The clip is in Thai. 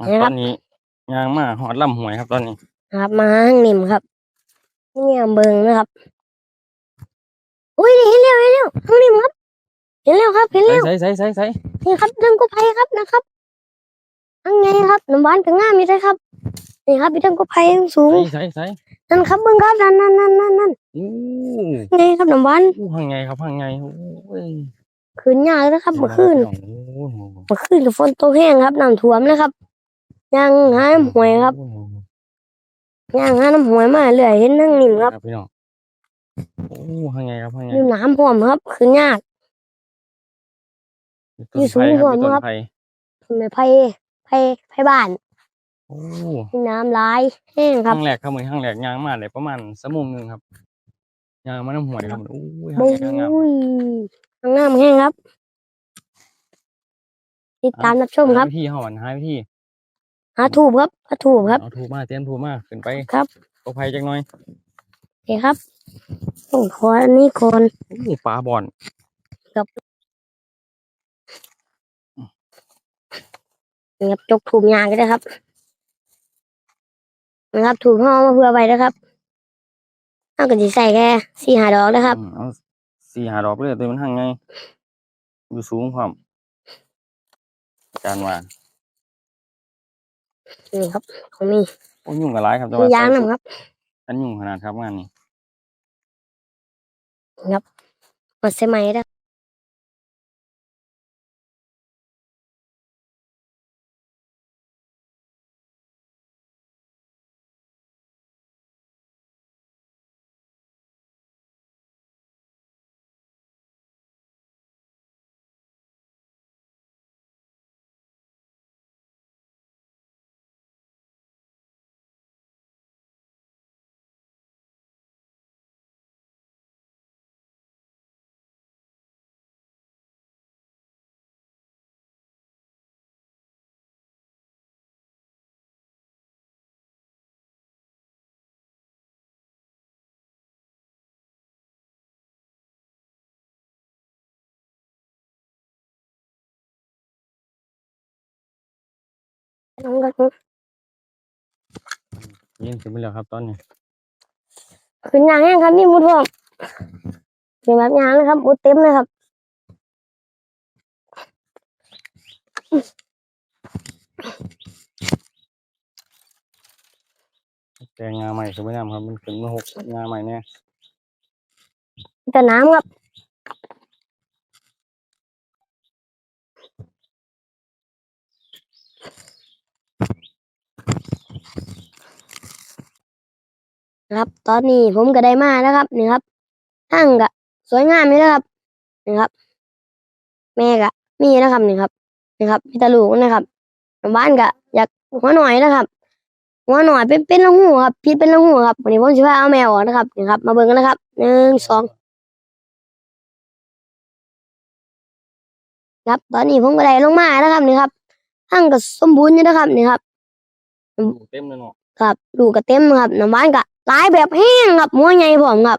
อะนะครับตอนนี้ยางมาหอดลำหวยครับตอนนี้ ครับมาห้างนิ่มครับนี่เบิงนะครับ อุ้ยเห็นแล้วเห็นแล้วห้างนิ่มครับ เห็นแล้วครับเห็นแล้วใส่ใส่ใส่ใส่นี่ครับเรื่องกู้ภัยครับนะครับอังไงครับน้ำหวานก็งามอยู่เลยครับนี่ครับพี่เรื่องกู้ภัยสูงใส่ใส่ใส่นั่นครับเบิ้งครับนั่นนั่นนั่นนั่นนั่นอู้ไงครับน้ำหวานอู้ข้างไงครับข้างไงโอ้ยคืนยากนะครับเมื่อคืนโอ้โหเมื่อคืนกับฝนตกแห้งครับน้ำท่วมเลยครับ ยังหาน้ำหวยครับยังหาน้ำหวยมาเรื่อยเห็นนั่งนิ่มครับครับพี่น้องโอ้ข้างไงครับข้างไงอยู่น้ำพร้อมครับ คืนยากอยู่สูงต้นไผ่กว่ามีต้นครับไผ่ไม่ไผ่ไผ่ไผ่บ้านโอ้มีน้ำลายแห้งคครัรั้บงแรกครับมือครั้งแรกยางมาเลยประมาณสมงหนึ่งครับยางมาน้ำหวยครับโอ้ยบุ้ข้างไงข้างงามยข้างหน้ามันแห้งครับติดตามรับชมครับหาวิธีห่อนหาวิธี หาถูกครับหาถูกครับเอาถูกมาเตรียมถูกมาขึ้นไปครับตกไผ่จักหน่อยโอเคครับผมขออันนี้ก่อนโอ้ปลาบอนนี่ครับจกถูกยางก็ได้ครับนะครับถูกห่อมาเพื่อไว้นะครับเอาก็จะใส่แค่สี่หาดอกนะครับ อืมเอาสี่หาดอกเลยตัวมันห่างไงอยู่สูงพร้อมการว่า นี่ครับของมีโอ้ยุ่งกับไรครับแต่มีว่ายางใส่นำครับ อันยุ่งขนาดครับงานนี้มาใส่ไหมได้ น้องก็เย็นขึ้นไปแล้วครับตอนนี้ขึ้นยางแห้งครับนี่มุดพร้อมเห็นแบบยางนะครับมุดเต็มเลยครับแต่งาใหม่ขึ้นไปน้ำครับ มันขึ้นมาหกงาใหม่เนี่ยแต่น้ำครับ นะครับ ตอนนี้ผมก็ได้มาแล้วครับนี่ครับทั้งกะสวยงามนี่นะครับนี่ครับ แม่กะมีนะครับนี่ครับนี่ครับพี่ตาลูกนะครับบ้านกะอยากหัวหน่อยนะครับหัวหน่อยเป็นเป็นละหูครับพิษเป็นละหูครับวันนี้ผมจะพาเอาแมวออกนะครับนี่ครับ มาเบิ่งกันนะครับหนึ่งสองครับ ตอนนี้ผมก็ได้ลงมาแล้วครับนี่ครับทั้งก็สมบูรณ์อยู่นะครับนี่ครับ ลูกเต็มเลยเนาะครับลูกก็เต็มครับน้ำหวานก็หลายแบบแห้งครับหัวใหญ่พร้อมครับ